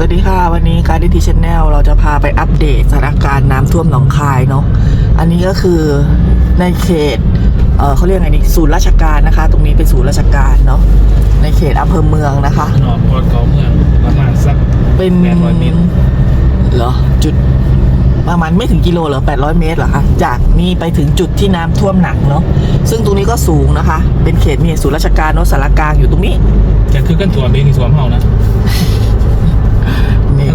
สวัสดีค่ะ วันนี้การดิทีชแนลเราจะพาไปอัปเดตสถานการณ์น้ำท่วมหนองคายเนาะอันนี้ก็คือในเขตเออเขาเรียกไงนี่ศูนย์ราชการนะคะ ตรงนี้เป็นศูนย์ราชการเนาะในเขตอำเภอเมืองนะคะนอกพอดเขาเมืองประมาณสักเป็น800เมตรเหรอจุดประมาณไม่ถึงกิโลเหรอ800 เมตรเหรอคะ จากนี่ไปถึงจุดที่น้ำท่วมหนักเนาะ ซึ่งตรงนี้ก็สูงนะคะ เป็นเขตมีศูนย์ราชการเนาะสารกลางอยู่ตรงนี้จะคือกันถั่วเบนี่สวมเฮานะ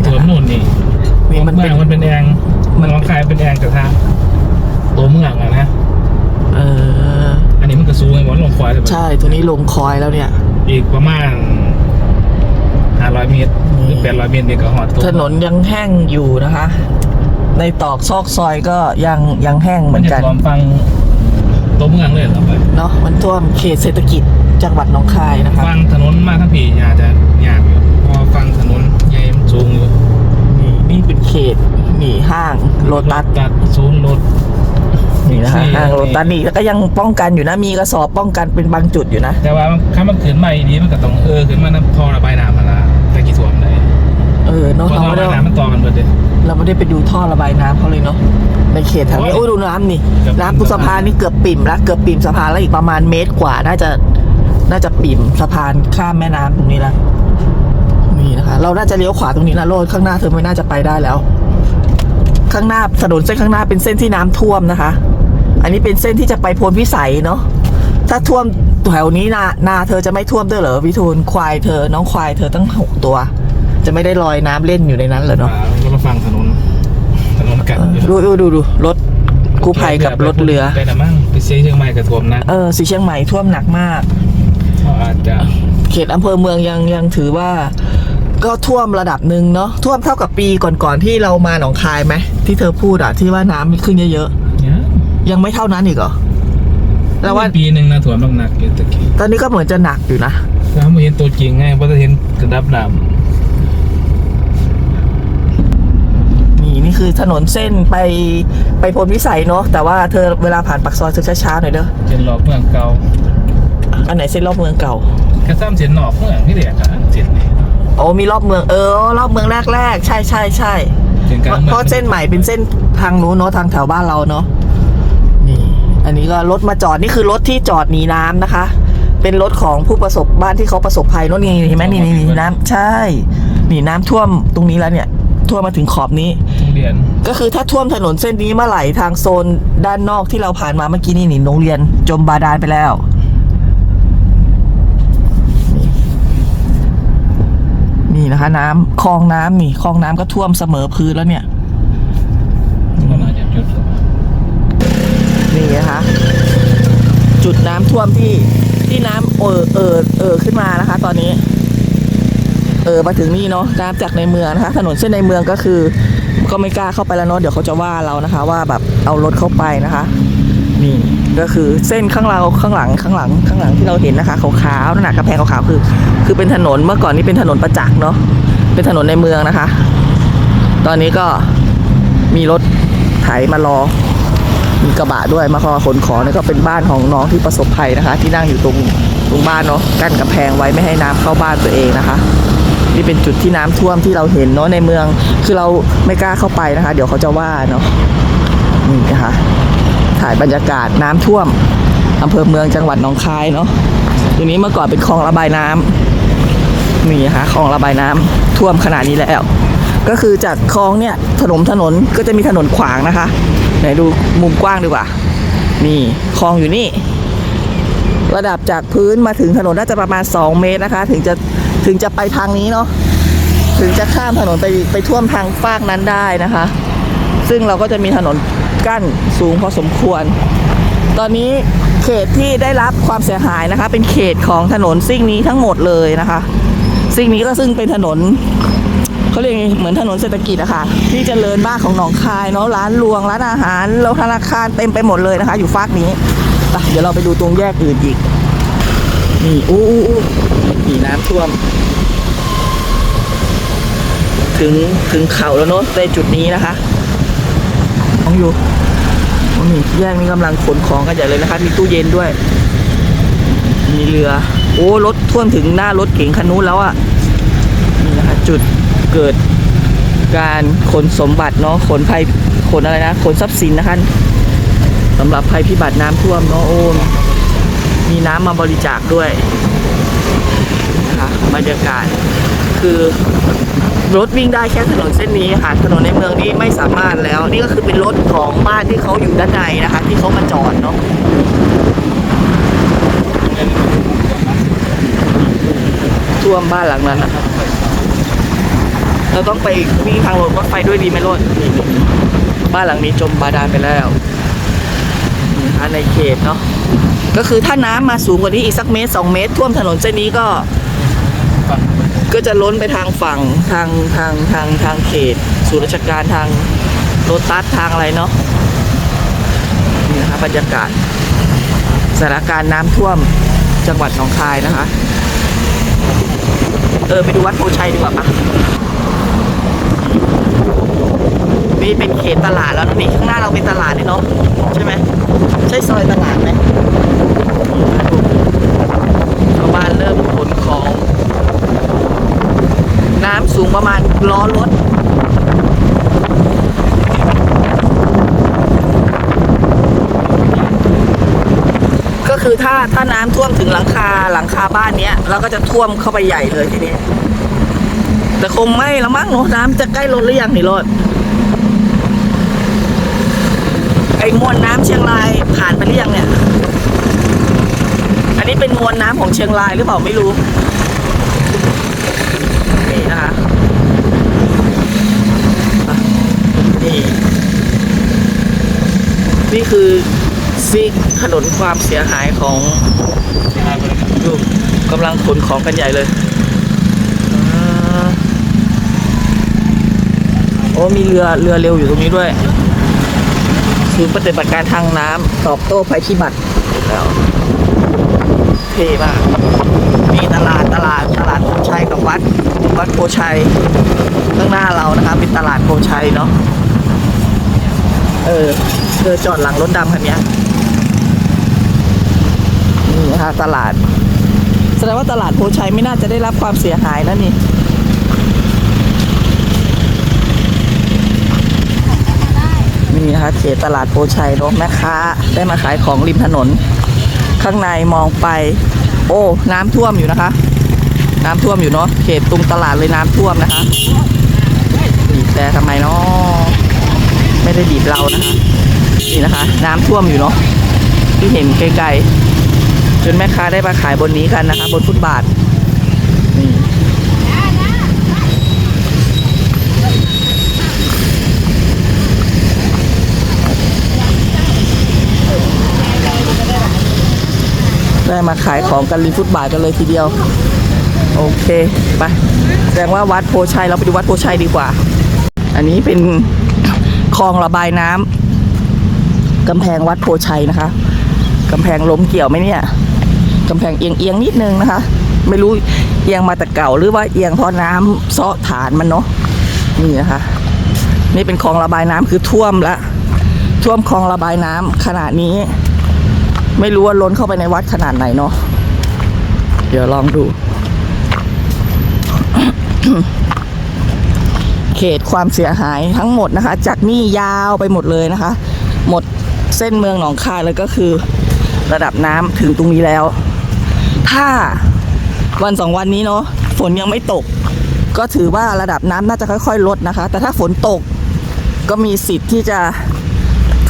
นี่กันนะถั่วคะนู่นนี่นี่มันเมืเป็อนงมันเป็นแองมัมันนน้องคายเป็นแองกระทะตัวเมืองอะนะ เออ อันนี้มันกระซูงไงบอลลงควายเลยใช่ตัวนี้ลงคอยแล้วเนี่ย อีกประมาณ500เมตรหรือ800เมตรเนี่ยก็หอดตัวถนนยังแห้งอยู่นะคะ ในตอกซอกซอยก็ยังยังแห้งเหมือนกันจะรวมฟังตัวเมืองเลยเหรอไปเนาะมันท่วมเขตเศรษฐกิจจังหวัดหนองคายนะคะ ฟังถนนมาทั้งปีอาจจะยากอยู่เพราะว่าฟังถนนใหญ่มันสูงอยู่ นี่นี่เป็นเขตนี่ห้างโลตัสตัดศูนย์รถนี่นะคะที่ห้างโลตัสนี่ก็ยังป้องกันอยู่นะมีกระสอบป้องกันเป็นบางจุดอยู่นะ แต่ว่าถ้ามันขึ้นมาอีกนี้มันก็ต้องเออขึ้นมาน้ำพอระบายน้ำมาละแต่กี่ส่วนเลยเออเพเนาะราะเราท่อไม่ระได้บายน้ำมันต่อกันหมดเลยเราไม่ได้ไปดูท่อระบายน้ำเขาเลยเนาะในเขตแถวนี้โอ้โอ้ยยดูน้ำนี่เกือบน้ำตรงสะพานนี่เกือบปิ่มแล้วเกือบปิ่มสะพานแล้วอีกประมาณเมตรกว่าน่าจะน่าจะปิ่มสะพานข้ามแม่น้ำตรงนี้แล้ว นี่นะคะ เราน่าจะเลี้ยวขวาตรงนี้นะโรดข้างหน้าเธอไม่น่าจะไปได้แล้ว ข้างหน้าถนนเส้นข้างหน้าเป็นเส้นที่น้ำท่วมนะคะ อันนี้เป็นเส้นที่จะไปโพนพิสัยเนาะถ้าท่วมแถวนี้นานาเธอจะไม่ท่วมด้วยเหรอวิทูลควายเธอ น้องควายเธอตั้งหกตัว จะไม่ได้ลอยน้ำเล่นอยู่ในนั้นเหรอเนาะรถมาฟังถนนถนนกันอยู่ดูดูดูดูรถกู้ภัยกับรถเรือไปนะมั่งไปเชียงเชียงใหม่กับท่วมนะเออสีเชียงใหม่ท่วมหนักมากก็อาจจะเขตอำเภอเมืองยังยังถือว่า ก็ท่วมระดับหนึ่งเนาะท่วมเท่ากับปีก่อนๆที่เรามาหนองคายไหมที่เธอพูดอะที่ว่าน้ำมีขึ้นเยอะเนี่ยๆยังไม่เท่านั้นอีกเหรอแล้วว่าปีหนึ่งนะท่วมต้องหนักอยู่ตะกี้ตอนนี้ก็เหมือนจะหนักอยู่นะแล้วไม่เห็นตัวจริงไงเพราะจะเห็นกระดับดนี่นี่คือถนนเส้นไปไปพลวิสัยเนาะแต่ว่าเธอเวลาผ่านปากซอยเธอช้าๆหน่อยเด้อำเส้นรอบเมืองเก่า อันไหนเส้นรอบเมืองเก่า กระซ้ำเส้นนอกเมืองที่เดียกอะเส้นนี้ โอ้มีรอบเมืองเออ รอบเมืองแรกๆ ใช่ใช่ใช่เส้นกลางเมืองเพราะเส้นใหม่เป็นเส้นทางนู้นเนาะทางแถวบ้านเราเนาะนี่ อันนี้ก็รถมาจอดนี่คือรถที่จอดหนีน้ำนะคะ เป็นรถของผู้ประสบบ้านที่เขาประสบภัยเนอะนี่เห็นไหมนี่นี่นี่น้ำใช่หนีน้ำท่วมตรงนี้แล้วเนี่ย ท่วมมาถึงขอบนี้โรงเรียนก็คือถ้าท่วมถนนเส้นนี้เมื่อไหร่ทางโซนด้านนอกที่เราผ่านมาเมื่อกี้นี่นี่โรงเรียนจมบาดาลไปแล้ว นี่นะคะ น้ำคลองน้ำนี่คลองน้ำก็ท่วมเสมอพื้นแล้วเนี่ยก็น่าจะจุดนี่นะคะ จุดน้ำท่วมที่ที่น้ำเออเออเออขึ้นมานะคะ ตอนนี้ เออมาถึงนี่เนาะน้ำจากในเมืองนะคะ ถนนเส้นในเมืองก็คือ ก็ไม่กล้าเข้าไปแล้วเนาะเดี๋ยวเขาจะว่าเรานะคะ ว่าแบบเอารถเข้าไปนะคะ นี่ ก็คือเส้นข้างเราข้างหลังข้างหลังข้างหลังที่เราเห็นนะคะขาวๆนั่นนะกระแพงขาวๆคือ คือเป็นถนนเมื่อก่อนนี่เป็นถนนประจักษ์เนาะเป็นถนนในเมืองนะคะ ตอนนี้ก็มีรถไถมารอมีกระบะด้วยมาขอขนของนี่ก็เป็นบ้านของน้องที่ประสบภัยนะคะ ที่นั่งอยู่ตรงตรงบ้านเนาะกั้นกำแพงไว้ไม่ให้น้ำเข้าบ้านตัวเองนะคะนี่เป็นจุดที่น้ำท่วมที่เราเห็นเนาะในเมือง คือเราไม่กล้าเข้าไปนะคะ เดี๋ยวเขาจะว่าเนาะนี่นะคะ ถ่ายบรรยากาศน้ำท่วมอำเภอเมืองจังหวัดหนองคายเนาะตรงนี้เมื่อก่อนเป็นคลองระบายน้ำนี่นะคะคลองระบายน้ำท่วมขนาดนี้แล้ว ก็คือจากคลองเนี่ยถนนถนนก็จะมีถนนขวางนะคะไหนดูมุมกว้างดีกว่า นี่คลองอยู่นี่ ระดับจากพื้นมาถึงถนนน่าจะประมาณ 2 เมตรนะคะ ถึงจะถึงจะไปทางนี้เนาะถึงจะข้ามถนนไปไปท่วมทางฟากนั้นได้นะคะ ซึ่งเราก็จะมีถนน กั้นสูงพอสมควร ตอนนี้เขตที่ได้รับความเสียหายนะคะ เป็นเขตของถนนซิ่งนี้ทั้งหมดเลยนะคะ ซิ่งนี้ก็ซึ่งเป็นถนนเขาเรียกไงเหมือนถนนเศรษฐกิจอะค่ะที่เจริญบ้านของหนองคายเนาะร้านรวงร้านอาหารแล้วธนาคารเต็มไปหมดเลยนะคะ อยู่ฟากนี้เดี๋ยวเราไปดูตรงแยกอื่นอีกนี่อู้อู้อู้นี่น้ำท่วม ถึงถึงเขาแล้วเนาะในจุดนี้นะคะ องอยู่นี่แยกนี้กำลังขนของกันใหญ่เลยนะคะมีตู้เย็นด้วย มีเรือ โอ้รถท่วมถึงหน้ารถเก๋งคันนู้นแล้วอะนี่นะคะจุดเกิดการขนสมบัติเนาะขนภัยขนอะไรนะขนทรัพย์สินนะคะสำหรับภัยพิบัติน้ำท่วมเนาะโอ้มีน้ำมาบริจาคด้วยนะคะบรรยากาศคือ รถวิ่งได้แค่ถนนเส้นนี้ค่ะถนนในเมืองนี้ไม่สามารถแล้ว นี่ก็คือเป็นรถของบ้านที่เขาอยู่ด้านในนะคะ ที่เขามาจอดเนาะท่วมบ้านหลังนั้นนะครับเราต้องไปวิ่งทางรถรถไฟด้วยดีไหมรถบ้านหลังนี้จมบาดาลไปแล้วนะคะในเขตเนาะก็คือถ้าน้ำมาสูงกว่านี้อีกสักเมตรสองเมตร ท่วมถนนเส้นนี้ก็ ก็จะล้นไปทางฝั่งทางทางทางทางเขตศูนย์ราชการทางโรตัสทางอะไรเนาะนี่นะคะบรรยากาศสถานการณ์น้ำท่วมจังหวัดหนองคายนะคะ เออ ไปดูวัดโพชัยดีกว่าปะนี่เป็นเขตตลาดแล้วนี่ข้างหน้าเราเป็นตลาดนี่เนาะใช่ไหมใช่ซอยตลาดไหมชาวบ้านเริ่มขนของ น้ำสูงประมาณล้อรถ ก็ คือถ้าถ้าน้ำท่วมถึงหลังคาหลังคาบ้านเนี้ยเราก็จะท่วมเข้าไปใหญ่เลยทีนี้แต่คงไม่ละมั้งเนอะน้ำจะใกล้ล้นหรือยังนี่รถไอ้มวลน้ำเชียงรายผ่านไปหรือยังเนี่ย อันนี้เป็นมวลน้ำของเชียงรายหรือเปล่าไม่รู้ นี่นะคะ นี่ นี่คือ ซีกถนนความเสียหายของดูกำลังขนของกันใหญ่เลยอโอ้มีเรือเรือเร็วอยู่ตรงนี้ด้วยศูนย์ปฏิบัติการทางน้ำตอบโต้ภัยพิบัติแล้วเท่มากมีตลาดตลาดตลาดโพชัยกับวัดวัดโพชัยข้างหน้าเรานะครับเป็นตลาดโพชัยเนาะเออเธอจอดหลังรถดำคันนี้ นะคะตลาด แสดงว่าตลาดโพชัยไม่น่าจะได้รับความเสียหายแล้วนี่นี่นะคะเขตตลาดโพชัยเนอะแม่ค้าได้มาขายของริมถนน ข้างในมองไป โอ้ น้ำท่วมอยู่นะคะ น้ำท่วมอยู่เนาะเขตตรงตลาดเลยน้ำท่วมนะคะบีบแต่ทำไมเนาะไม่ได้บีบเรานะคะนี่นะคะ น้ำท่วมอยู่เนาะที่เห็นไกลๆ จนแม่ค้าได้มาขายบนนี้กันนะคะ บนฟุตบาทนี่ได้มาขายของกันริมฟุตบาทกันเลยทีเดียว โอเคไปแสดงว่าวัดโพชัยเราไปดูวัดโพชัยดีกว่า อันนี้เป็นคลองระบายน้ำกำแพงวัดโพชัยนะคะกำแพงล้มเกี่ยวไหมเนี่ย กำแพงเอียงเอียงๆนิดนึงนะคะ ไม่รู้เอียงมาแต่เก่าหรือว่าเอียงเพราะน้ำเซาะฐานมันเนาะนี่นะคะ นี่เป็นคลองระบายน้ำคือท่วมละท่วมคลองระบายน้ำขนาดนี้ ไม่รู้ว่าล้นเข้าไปในวัดขนาดไหนเนาะเดี๋ยวลองดู เขตความเสียหายทั้งหมดนะคะ จากนี่ยาวไปหมดเลยนะคะ หมดเส้นเมืองหนองคายเลยก็คือระดับน้ำถึงตรงนี้แล้ว ถ้าวันสองวันนี้เนาะฝนยังไม่ตก ก็ถือว่าระดับน้ำน่าจะค่อย ๆ ลดนะคะ แต่ถ้าฝนตกก็มีสิทธิ์ที่จะ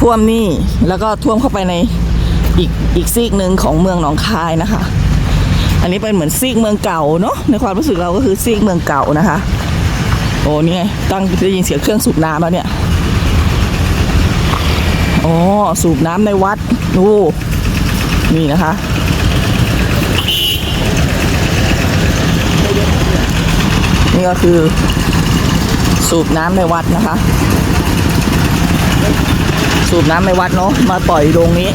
ท่วมนี่แล้วก็ท่วมเข้าไปในอีกอีกซีกหนึ่งของเมืองหนองคายนะคะ อันนี้เป็นเหมือนซีกเมืองเก่าเนาะในความรู้สึกเราก็คือซีกเมืองเก่านะคะ โอ้นี่ไงตั้งได้ยินเสียงเครื่องสูบน้ำแล้วเนี่ยอ๋อสูบน้ำในวัดดูนี่นะคะ นี่ก็คือสูบน้ำในวัดนะคะ สูบน้ำในวัดเนาะมาปล่อยลงนี้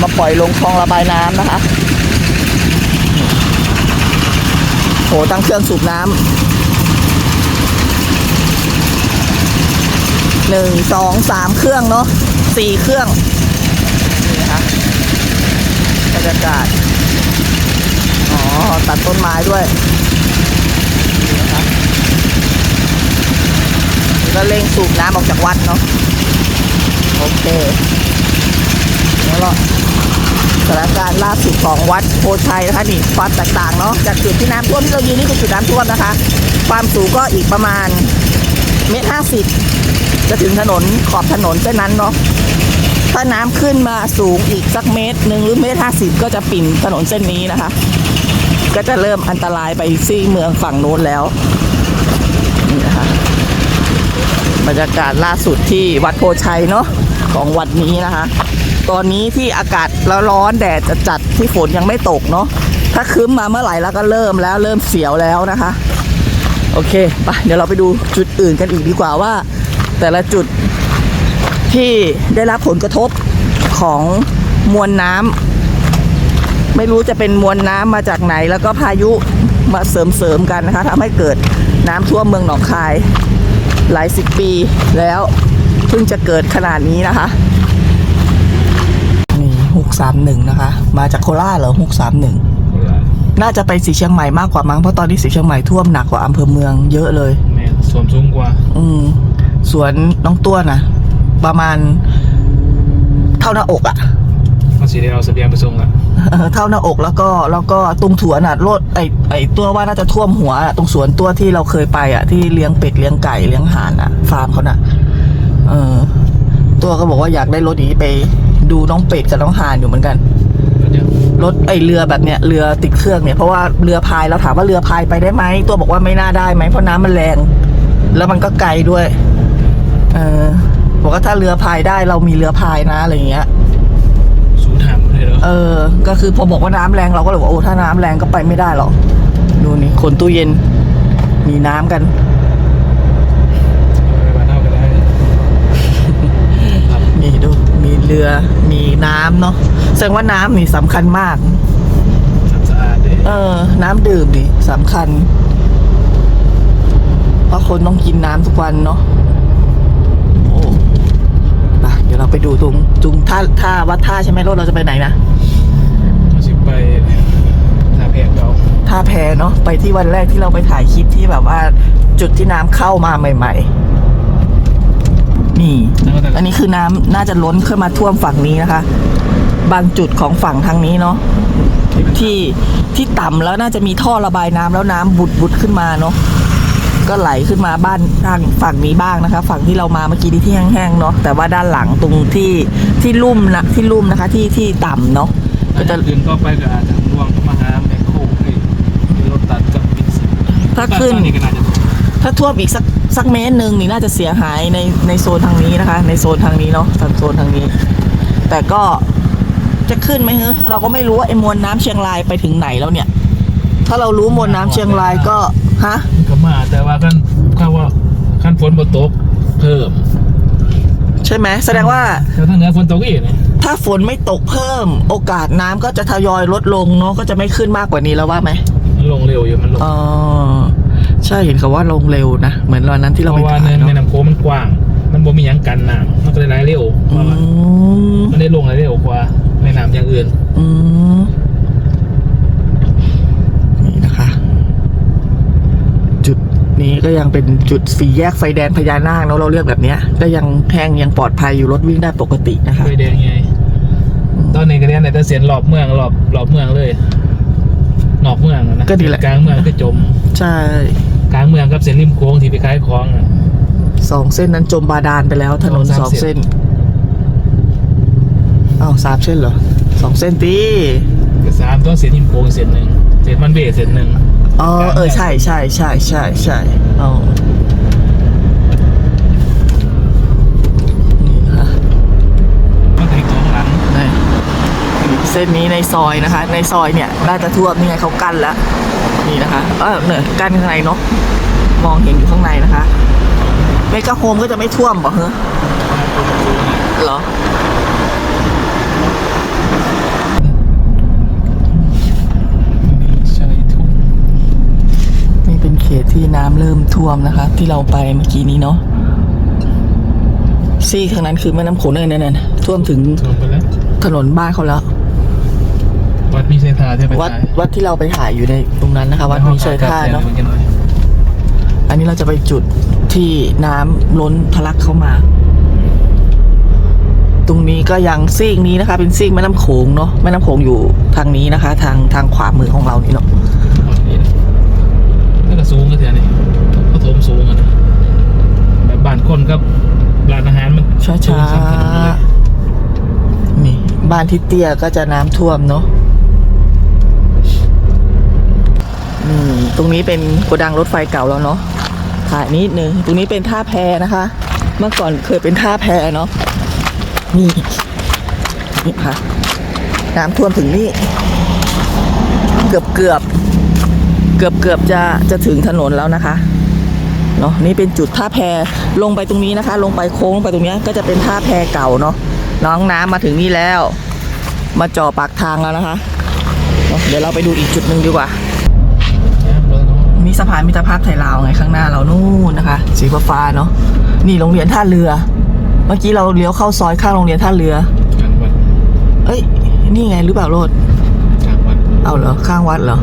มาปล่อยลงคลองระบายน้ำนะคะโหตั้งเครื่องสูบน้ำหนึ่งสองสามเครื่องเนาะสี่เครื่อง นี่นะคะบรรยากาศ อ๋อ ตัดต้นไม้ด้วย นี่นะคะ ก็เร่งสูบน้ำออกจากวัดเนาะโอเคแล้วก็สถานการณ์ล่าสุดของวัดโพชัยนะคะนี่ความแตกต่างเนาะจากจุดที่น้ำท่วมที่เรายืนนี่คือจุดน้ำท่วมนะคะ ความสูงก็อีกประมาณเมตรห้าสิบจะถึงถนนขอบถนนเส้นนั้นเนาะถ้าน้ำขึ้นมาสูงอีกสักเมตรหนึ่งหรือเมตรห้าสิบก็จะปิ่นถนนเส้นนี้นะคะ ก็จะเริ่มอันตรายไปซี่เมืองฝั่งโน้นแล้วนี่นะคะ บรรยากาศล่าสุดที่วัดโพชัยเนาะของวัดนี้นะคะ ตอนนี้ที่อากาศแล้วร้อนแดดจะจัดที่ฝนยังไม่ตกเนาะถ้าคืมมาเมื่อไหร่แล้วก็เริ่มแล้วเริ่มเสียวแล้วนะคะ โอเคไปเดี๋ยวเราไปดูจุดอื่นกันอีกดีกว่าว่า แต่ละจุดที่ได้รับผลกระทบของมวลน้ำไม่รู้จะเป็นมวลน้ำมาจากไหน แล้วก็พายุมาเสริมๆกันนะคะทำให้เกิดน้ำท่วมเมืองหนองคาย หลายสิบปีแล้วเพิ่งจะเกิดขนาดนี้นะคะนี่หกสามหนึ่งนะคะ มาจากโคราชเหรอหกสามหนึ่งน่าจะไปสีเชียงใหม่มากกว่ามั้งเพราะตอนนี้สีเชียงใหม่ท่วมหนักกว่าอำเภอเมืองเยอะเลยแม่สวมสูงกว่า อืมสวนน้องตัวนะประมาณเท่าหน้าอกอะ มันสีได้เอาเสบียงไปส่งอะเออเท่าหน้าอกแล้วก็แล้วก็ตรงสวนอะรถไอไอตัวว่าน่าจะท่วมหัวอะตรงสวนตัวที่เราเคยไปอะ ที่เลี้ยงเป็ดเลี้ยงไก่เลี้ยงห่านอะ ฟาร์มเขาน่ะ เออ ตัวก็บอกว่าอยากได้รถนี้ไป ดูน้องเป็ดกับน้องห่านอยู่เหมือนกัน แล้วเดี๋ยรถไอเรือแบบเนี้ยเรือติดเครื่องเนี่ยเพราะว่าเรือพายเราถามว่าเรือพายไปได้ไหมตัวบอกว่าไม่น่าได้ไหมเพราะน้ำมันแรง แล้วมันก็ไกลด้วย เออบอกว่าถ้าเรือพายได้เรามีเรือพายนะอะไรอย่างเงี้ย สูงถามเลยเหรอเออ ก็คือพอบอกว่าน้ำแรงเราก็เลยบอกโอ้ถ้าน้ำแรงก็ไปไม่ได้หรอกดูนี่คนตู้เย็น มีน้ำกันไปบ้านเท่ากันได้ครับนี่ดูมีเรือมีน้ำเนาะแสดงว่าน้ำนี่สำคัญมากสะอาดเลยเออ น้ำดื่มนี่สำคัญ เพราะคนต้องกินน้ำทุกวันเนาะโอ้ไปเดี๋ยวเราไปดูตรงจุงท่าท่าวัดท่าใช่ไหมรถเราจะไปไหนนะเราสิไปท่าแพกเราท่าแพเนาะไปที่วันแรกที่เราไปถ่ายคลิปที่แบบว่าจุดที่น้ำเข้ามาใหม่ ๆ นี่แล้วก็แต่อันนี้คือน้ำน่าจะล้นขึ้นมาท่วมฝั่งนี้นะคะ บางจุดของฝั่งทางนี้เนาะที่ที่ต่ำแล้วน่าจะมีท่อระบายน้ำแล้วน้ำบุดบุดขึ้นมาเนาะ ก็ไหลขึ้นมาบ้านทางฝั่งนี้บ้างนะคะ ฝั่งที่เรามาเมื่อกี้นี้ที่แห้งๆเนาะแต่ว่าด้านหลังตรงที่ที่ลุ่มนะที่ลุ่มนะคะที่ที่ต่ำเนาะก็ก็จะจะอื่นก็ไปก็อาจจะล่วงเข้ามาหาแมคโครเลยรถตัดกับวินสิถ้าขึ้นบ้นี่ก็น่าจะถ้าท่วมอีกสักสักเมตรหนึ่งนี่น่าจะเสียหายในในโซนทางนี้นะคะ ในโซนทางนี้เนาะทางโซนทางนี้ แต่ก็จะขึ้นไหมเฮ้เราก็ไม่รู้ว่าไอ้มวลน้ำเชียงรายไปถึงไหนแล้วเนี่ย ถ้าเรารู้มวลน้ำเชียงรายก็ฮะก็มาแต่ว่ากันข้าว่าขั้นฝนบนตกเพิ่มใช่ไหมแสดงว่าแต่ถ้าเหนือฝนตกอีกเนี่ยถ้าฝนไม่ตกเพิ่ม โอกาสน้ำก็จะทยอยลดลงเนาะก็จะไม่ขึ้นมากกว่านี้แล้วว่าไหมมันลงเร็วอยู่มันลงอ๋อใช่เห็นเขาว่าลงเร็วนะเหมือนวันนั้นที่เราเพไปราะว่าถ่าในยเนาะแม่น้ำโขงมันกว้าง มันบ่มีหยังกันน้ำมันก็เลยไหลเร็วอืมมันได้ลงไหลเร็วกว่าแม่น้ำอย่างอื่น อืมนี่นะคะ จุด นี้ก็ยังเป็นจุดสี่แยกไฟแดงพญานาคเนอะเราเรียกแบบเนี้ย ก็ยังแห้งยังปลอดภัยอยู่รถวิ่งได้ปกตินะคะไฟแดงไงตอนนี้ก็เรียนแต่เสียนรอบเมืองรอบรอบเมืองเลยนอกเมืองอะนะก็ดีแหละกลางเมืองก็จม ใช่กลางเมืองกับเส้นริมโค้งที่ไปขายของอะสองเส้นนั้นจมบาดาลไปแล้ว ถนนสสอองงเส้เส้นนอ้าวสามเส้นเหรอสองเส้นตีก็สามตัวเส้นริมโค้งเส้นหนึ่งเส้นมันเบสเส้นหนึ่ง อ๋อเออใช่ใช่ใช่ใช่ใช่อ๋อนี่นะคะมันถึงตรงหลังนี่เส้นนี้ในซอยนะคะ ในซอยเนี่ยน่าจะท่วมนี่ไงเขากั้นแล้วนี่นะคะเออเนี่ยกั้นข้างในเนาะมองเห็นอยู่ข้างในนะคะเมกะโฮมก็จะไม่ท่วมบ่เหรอเหรอ ใช่ทุก นี่ เป็นเขตที่น้ำเริ่มท่วมนะคะ ที่เราไปเมื่อกี้นี้เนาะซี่ข้างนั้นคือแม่น้ำโขงนั่นนั่นๆท่วมถึงท่วมไปแล้วถนนบ้านเขาแล้ว วัดมีเซนทาที่ไปวัดขายวัดที่เราไปถ่ายอยู่ในตรงนั้นนะคะ วัดมีเชยท่าเนาะอันนี้เราจะไปจุดที่น้ำล้นทะลักเข้ามา ตรงนี้ก็ยังซีกนี้นะคะ เป็นซีกแม่น้ำโขงเนาะแม่น้ำโขงอยู่ทางนี้นะคะ ทางทางขวามือของเรานี่เนาะ นี่ก็สูงก็เท่านี้ก็ถมสูงอะนะแบบบ้านคนกับร้านอาหารมันช้าสูงสำคัญเลยๆนี่บ้านทิศเตี้ยก็จะน้ำท่วมเนาะนี่ตรงนี้เป็นโกดังรถไฟเก่าแล้วเนาะถ่ายนิดนึง ตรงนี้เป็นท่าแพนะคะ เมื่อก่อนเคยเป็นท่าแพเนาะ นี่ นี่ค่ะ น้ำท่วมถึงนี่ เกือบเกือบ เกือบเกือบจะจะถึงถนนแล้วนะคะเนาะนี่เป็นจุดท่าแพลงไปตรงนี้นะคะ ลงไปโค้งไปตรงเนี้ยก็จะเป็นท่าแพเก่าเนาะน้องน้ำมาถึงนี่แล้ว มาจ่อปากทางแล้วนะคะเนาะเดี๋ยวเราไปดูอีกจุดหนึ่งดีกว่า มีสะพานมิตรภาพไทยลาวไงข้างหน้าเรานู่นนะคะ สีฟ้าๆเนาะนี่โรงเรียนท่าเรือ เมื่อกี้เราเลี้ยวเข้าซอยข้างโรงเรียนท่าเรือกลางวันเอ้ยนี่ไงหรือเปล่าโรดกลางวันเอาเหรอข้างวัดเหรอ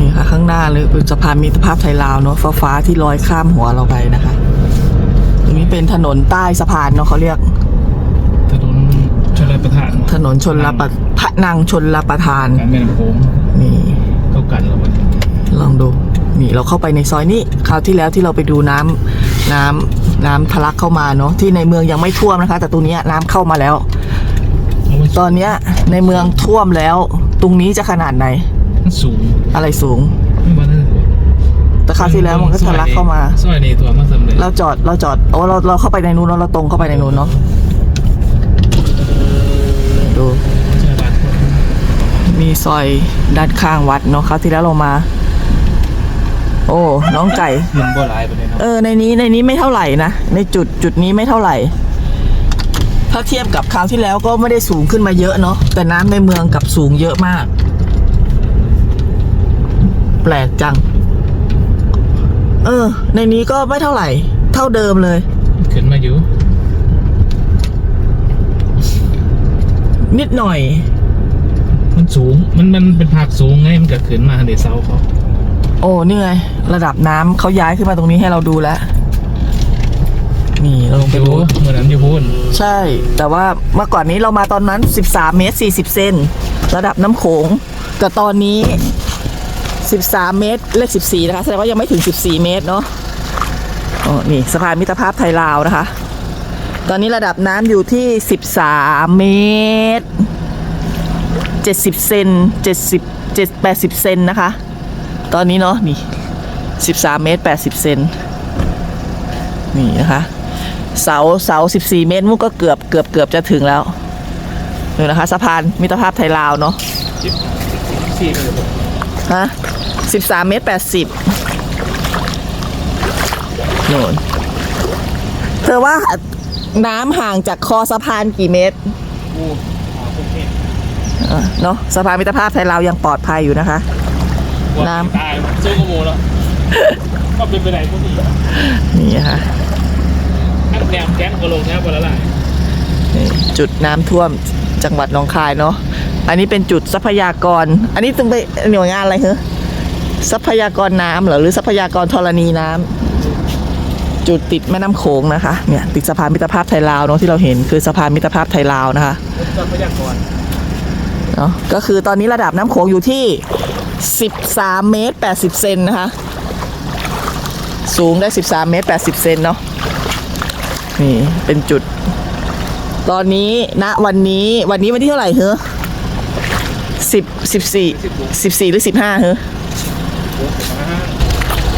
นี่ค่ะ ข้างหน้าเลยเป็นสะพานมิตรภาพไทยลาวเนาะฟ้าๆที่ลอยข้ามหัวเราไปนะคะตรงนี้เป็นถนนใต้สะพานเนาะเขาเรียก ถนนชลประทานถนนชนรับประพระนางชนรับประทานการแม่น้ำโขงนี่เข้ากันแล้วมันลองดูนี่เราเข้าไปในซอยนี้คราวที่แล้วที่เราไปดูน้ำน้ำน้ำทะลักเข้ามาเนาะที่ในเมืองยังไม่ท่วมนะคะ แต่ตรงเนี้ยน้ำเข้ามาแล้ว ตอนเนี้ยในเมืองท่วมแล้ว ตรงนี้จะขนาดไหนมัน สูงอะไรสูงไม่ว่าเลยแต่คราวที่แล้วมันก็ทะลักเข้ามาซอยนี้ตัวมาสำเร็จเราจอดเราจอดโอ้เราเราเข้าไปในนู้นเนอะเราตรงเข้าไปในนู้นเนาะดูใช่บ้านคนมีซอยด้านข้างวัดเนาะคราวที่แล้วเรามา โอ้น้องไก่ขึ้นบ่หลายไปเลยเนาะเออในนี้ในนี้ไม่เท่าไหร่นะในจุดจุดนี้ไม่เท่าไหร่ถ้าเทียบกับคราวที่แล้วก็ไม่ได้สูงขึ้นมาเยอะเนาะแต่น้ำในเมืองกลับสูงเยอะมาก แปลกจัง เออ ในนี้ก็ไม่เท่าไหร่ เท่าเดิมเลย ขึ้นมาอยู่ นิดหน่อย มันสูง มันมันเป็นภาคสูงไง มันก็ขึ้นมาเดี๋ยวเสาเขาโอ้นี่ไง ระดับน้ำเขาย้ายขึ้นมาตรงนี้ให้เราดูแล้ว นี่เราลงไปอยู่ดู เหมือนนั้นอยู่พูนใช่ แต่ว่าเมื่อก่อนนี้เรามาตอนนั้น 13 เมตร 40 เซนระดับน้ำโขง แต่ตอนนี้ 13 เมตร เลข 14 นะคะ แสดงว่ายังไม่ถึง 14 เมตรเนาะอ๋อนี่สะพานมิตรภาพไทยลาวนะคะ ตอนนี้ระดับน้ำอยู่ที่ 13 เมตร 70 เซน70 7 80 เซนนะคะ ตอนนี้เนาะนี่ 13 เมตร 80 เซนนี่นะคะ เสาเสา 14 เมตรมุกก็เกือบเกือบเกือบจะถึงแล้วดูนะคะ สะพานมิตรภาพไทยลาวเนาะสี่ไปเลยฮะ13เมตร80โน่นเธอว่าน้ำห่างจากคอสะพานกี่เมตรกูหาพวกนี้อะเนาะสะพานมิตรภาพไทยลาวยังปลอดภัยอยู่นะคะ น้ำ ตายเจ้ากระโมแล้วก็เป็นไปไหนพวกนี้นี่นะคะอันแนมแก๊งก็ลงแนวไปแล้วล่ะนี่จุดน้ำท่วมจังหวัดหนองคายเนาะอันนี้เป็นจุดทรัพยากร อันนี้ต้องไปหน่วยงานอะไรเหรอ ทรัพยากรน้ำเหรอหรือทรัพยากรธรณีน้ำจุดติดแม่น้ำโขงนะคะเนี่ยติดสะพานมิตรภาพไทยลาวเนาะที่เราเห็นคือสะพานมิตรภาพไทยลาวนะคะทรัพยากรเนาะก็คือตอนนี้ระดับน้ำโขงอยู่ที่ 13 เมตร 80 เซนนะคะ สูงได้ 13 เมตร 80 เซนเนาะนี่เป็นจุด ตอนนี้ณวันนี้วันนี้วันที่เท่าไหร่เหรอสิบสิบสี่สิบสี่หรือสิบห้าเหรอ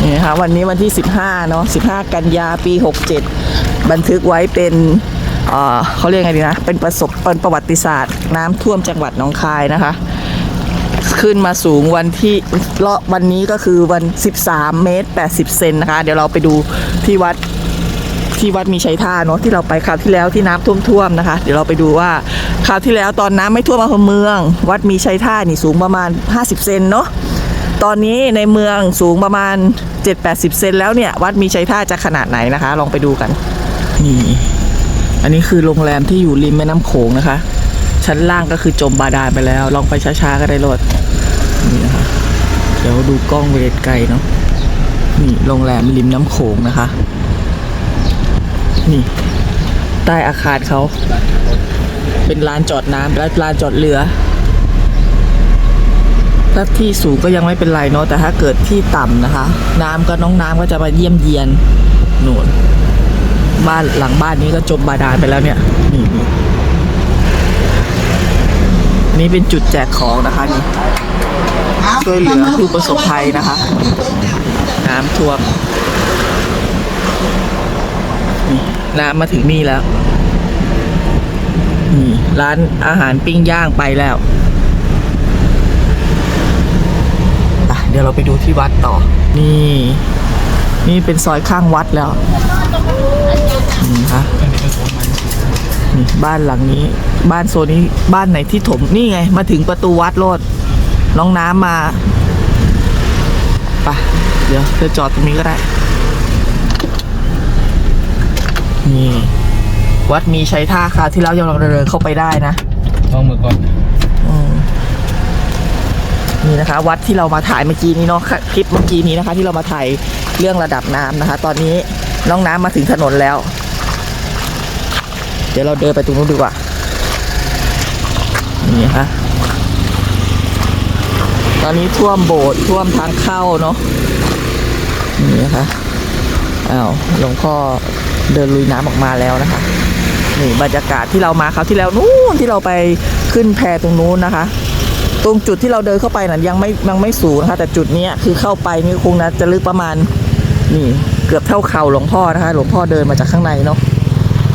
นี่นะคะวันนี้วันที่สิบห้าเนาะสิบห้ากันยาปีหกเจ็ดบันทึกไว้เป็นเเขาเรียกไงดีนะ เป็นประสบเป็นประวัติศาสตร์ น้ำท่วมจังหวัดหนองคายนะคะ ขึ้นมาสูงวันที่เลาะวันนี้ก็คือวัน 13 เมตร 80 เซนนะคะ เดี๋ยวเราไปดูที่วัดที่วัดมีชัยท่าเนาะที่เราไปคราวที่แล้วที่น้ำท่วมๆนะคะ เดี๋ยวเราไปดูว่าคราวที่แล้วตอนน้ำไม่ท่วมอำเภอเมือง วัดมีชัยท่านี่สูงประมาณ 50 เซนเนาะตอนนี้ในเมืองสูงประมาณ 7-80 เซนแล้วเนี่ย วัดมีชัยท่าจะขนาดไหนนะคะ ลองไปดูกัน นี่ อันนี้คือโรงแรมที่อยู่ริมแม่น้ำโขงนะคะ ชั้นล่างก็คือจมบาดาลไปแล้ว ลองไปช้าๆก็ได้รถนี่นะคะเดี๋ยวดูกล้องเวทไกลเนาะนี่โรงแรมริมน้ำโขงนะคะ นี่ ใต้อาคารเขา เป็นลานจอดน้ำและลานจอดเรือ ถ้าที่สูงก็ยังไม่เป็นไรเนาะแต่ถ้าเกิดที่ต่ำนะคะ น้ำก็น้องน้ำก็จะมาเยี่ยมเยียนหนูนบ้านหลังบ้านนี้ก็จมบาดาลไปแล้วเนี่ยนี่นี่นี่เป็นจุดแจกของนะคะนี่ช่วยเหลือผู้ประสบภัยนะคะ น้ำท่วมนี่น้ำมาถึงนี่แล้วนี่ร้านอาหารปิ้งย่างไปแล้วอะ เดี๋ยวเราไปดูที่วัดต่อ นี่ นี่เป็นซอยข้างวัดแล้วนี่นะคะนี่บ้านหลังนี้ บ้านโซนนี้บ้านไหนที่ถมนี่ไง มาถึงประตูวัดโลดน้องน้ำมาไปเดี๋ยวเธอจอดตรงนี้ก็ได้ นี่ วัดมีชัยท่าค่ะที่เรายังเราเดินเข้าไปได้นะต้องมือก่อน นี่นะคะ วัดที่เรามาถ่ายเมื่อกี้นี้เนาะคลิปเมื่อกี้นี้นะคะ ที่เรามาถ่ายเรื่องระดับน้ำนะคะ ตอนนี้น้องน้ำมาถึงถนนแล้ว เดี๋ยวเราเดินไปตรงนู้นดีกว่านี่นะคะตอนนี้ท่วมโบสถ์ท่วมทางเข้าเนาะนี่นะคะอ้าวหลวงพ่อเดินลุยน้ำออกมาแล้วนะคะนี่บรรยากาศที่เรามาคราวที่แล้วนู่นที่เราไปขึ้นแพตรงนู้นนะคะ ตรงจุดที่เราเดินเข้าไปนั้นยังไม่ยังไม่สูงนะคะ แต่จุดนี้คือเข้าไปนี่คงนะจะลึกประมาณนี่เกือบเท่าเข่าหลวงพ่อนะคะ หลวงพ่อเดินมาจากข้างในเนาะ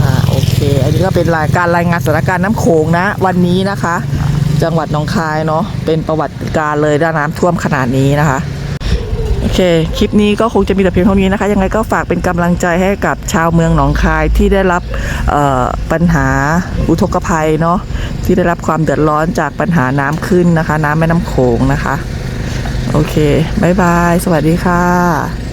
อ่าโอเค อันนี้ก็เป็นรายการรายงานสถานการณ์น้ำโขงนะ วันนี้นะคะ จังหวัดหนองคายเนาะเป็นประวัติการเลยด้านน้ำท่วมขนาดนี้นะคะ เค คลิปนี้ก็คงจะมีแต่เพียงเท่านี้นะคะ ยังไงก็ฝากเป็นกำลังใจให้กับชาวเมืองหนองคายที่ได้รับปัญหาอุทกภัยเนาะที่ได้รับความเดือดร้อนจากปัญหาน้ำขึ้นนะคะ น้ำแม่น้ำโขงนะคะ โอเคบ๊ายบาย สวัสดีค่ะ